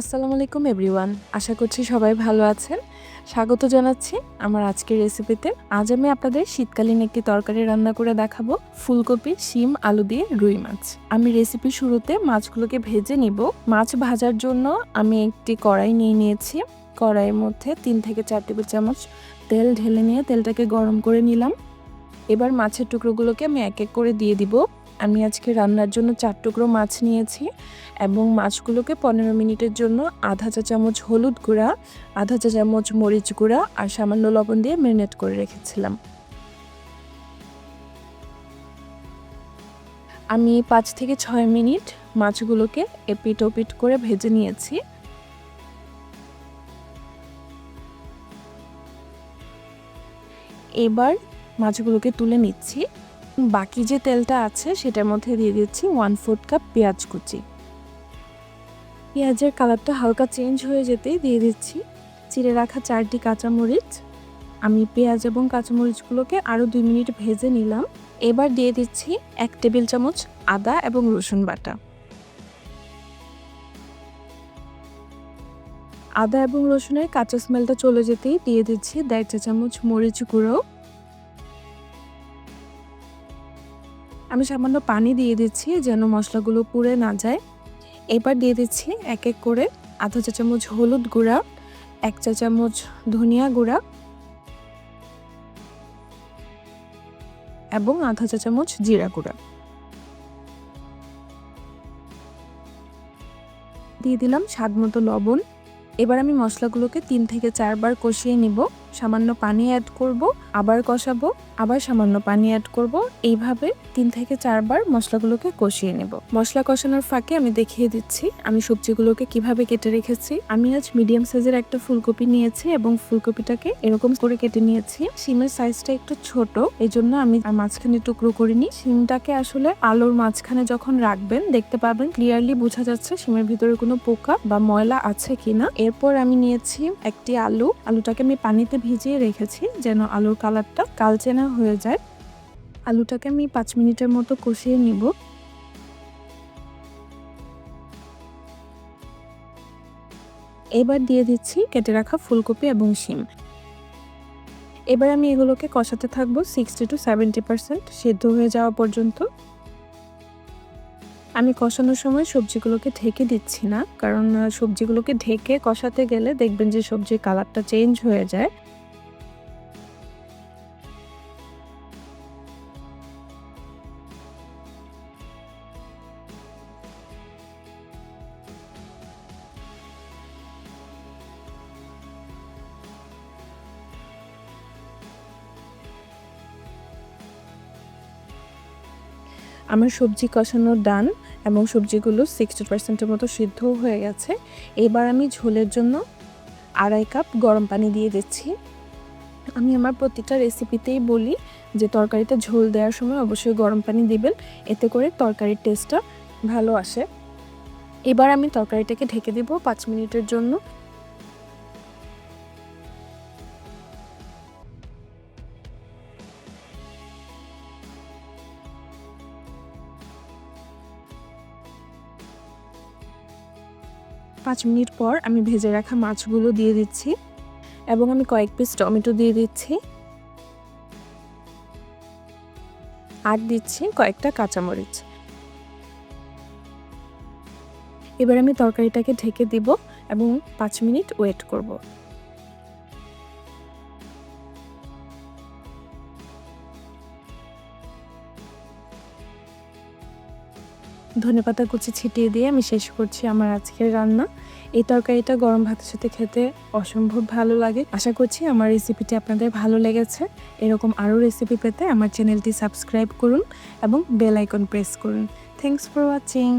আসসালামু আলাইকুম, এভরিওয়ান। আশা করছি সবাই ভালো আছেন। স্বাগত জানাচ্ছি আমার আজকের রেসিপিতে। আজ আমি আপনাদের শীতকালীন একটি তরকারি রান্না করে দেখাবো। ফুলকপি, শিম, আলু দিয়ে রুই মাছ। আমি রেসিপি শুরুতে মাছগুলোকে ভেজে নিব। মাছ ভাজার জন্য আমি একটি কড়াই নিয়ে নিয়েছি। কড়াইয়ের মধ্যে তিন থেকে চার টেবিল চামচ তেল ঢেলে নিয়ে তেলটাকে গরম করে নিলাম। এবার মাছের টুকরোগুলোকে আমি এক এক করে দিয়ে দিব। আমি আজকে রান্নার জন্য চার টুকরো মাছ নিয়েছি এবং মাছগুলোকে পনেরো মিনিটের জন্য আধা চা চামচ হলুদ গুঁড়া, আধা চা চামচ মরিচ গুঁড়া আর সামান্য লবণ দিয়ে ম্যারিনেট করে রেখেছিলাম। আমি পাঁচ থেকে ছয় মিনিট মাছগুলোকে এপিট ওপিট করে ভেজে নিয়েছি। এবার মাছগুলোকে তুলে নিচ্ছি। বাকি যে তেলটা আছে সেটার মধ্যে দিয়ে দিচ্ছি ওয়ান ফোর্থ কাপ পেঁয়াজ কুচি। পেঁয়াজের কালারটা হালকা চেঞ্জ হয়ে যেতেই দিয়ে দিচ্ছি চিড়ে রাখা চারটি কাঁচামরিচ। আমি পেঁয়াজ এবং কাঁচামরিচগুলোকে আরও দুই মিনিট ভেজে নিলাম। এবার দিয়ে দিচ্ছি এক টেবিল চামচ আদা এবং রসুন বাটা। আদা এবং রসুনের কাঁচা স্মেলটা চলে যেতেই দিয়ে দিচ্ছি দেড় চা চামচ মরিচ গুঁড়ো। আমি সামান্য পানি দিয়ে দিচ্ছি যেন মশলাগুলো পুড়ে না যায়। এবার দিয়ে দিচ্ছি এক এক করে আধা চা চামচ হলুদ গুঁড়া, এক চা চামচ ধনিয়া গুঁড়া এবং আধা চা চামচ জিরা গুঁড়া। দিয়ে দিলাম স্বাদ মতো লবণ। এবার আমি মশলাগুলোকে তিন থেকে চারবার কষিয়ে নিব। সামান্য পানি অ্যাড করব, আবার কষাবো, আবার সামান্য পানি অ্যাড করব। এইভাবে তিন থেকে চারবার মশলাগুলোকে কষিয়ে নেব। মশলা কষানোর ফাঁকে আমি দেখিয়ে দিচ্ছি আমি সবজিগুলোকে কীভাবে কেটে রেখেছি। আমি আজ মিডিয়াম সাইজের একটা ফুলকপি নিয়েছি এবং ফুলকপিটাকে এরকম করে কেটে নিয়েছি। সিমের সাইজটা একটু ছোট এই জন্য আমি মাঝখানে টুকরো করিনি। সিমটাকে আসলে আলোর মাঝখানে যখন রাখবেন, দেখতে পাবেন ক্লিয়ারলি বোঝা যাচ্ছে সিমের ভিতরে কোনো পোকা বা ময়লা আছে কিনা। এরপর আমি নিয়েছি একটি আলু। আলুটাকে আমি পানিতে ভিজিয়ে রেখেছি যেন আলুর কালারটা কালচেনা হয়ে যায়। আলুটাকে আমি পাঁচ মিনিটের মতো কষিয়ে নিব। এবার দিয়ে দিচ্ছি কেটে রাখা ফুলকপি এবং শিম। এবার আমি এগুলোকে কষাতে থাকব সিক্সটি টু সেভেন্টি পার্সেন্ট সেদ্ধ হয়ে যাওয়া পর্যন্ত। আমি কষানোর সময় সবজিগুলোকে ঢেকে দিচ্ছি না, কারণ সবজিগুলোকে ঢেকে কষাতে গেলে দেখবেন যে সবজির কালারটা চেঞ্জ হয়ে যায়। আমার সবজি কষানোর ডান এবং সবজিগুলো সিক্সটি পার্সেন্টের মতো সিদ্ধও হয়ে গেছে। এবার আমি ঝোলের জন্য আড়াই কাপ গরম পানি দিয়ে দিচ্ছি। আমি আমার প্রতিটা রেসিপিতেই বলি যে তরকারিতে ঝোল দেওয়ার সময় অবশ্যই গরম পানি দিবেন, এতে করে তরকারির টেস্টটা ভালো আসে। এবার আমি তরকারিটাকে ঢেকে দেব পাঁচ মিনিটের জন্য। পাঁচ মিনিট পর আমি ভেজে রাখা মাছগুলো দিয়ে দিচ্ছি এবং আমি কয়েক পিস টমেটো দিয়ে দিচ্ছি। আর দিচ্ছি কয়েকটা কাঁচামরিচ। এবার আমি তরকারিটাকে ঢেকে দিব এবং পাঁচ মিনিট ওয়েট করব। ধনেপাতা কুচি ছিটিয়ে দিয়ে আমি শেষ করছি আমার আজকের রান্না। এই তরকারিটা গরম ভাতের সাথে খেতে অসম্ভব ভালো লাগে। আশা করছি আমার রেসিপিটি আপনাদের ভালো লেগেছে। এরকম আরও রেসিপি পেতে আমার চ্যানেলটি সাবস্ক্রাইব করুন এবং বেল আইকন প্রেস করুন। Thanks for watching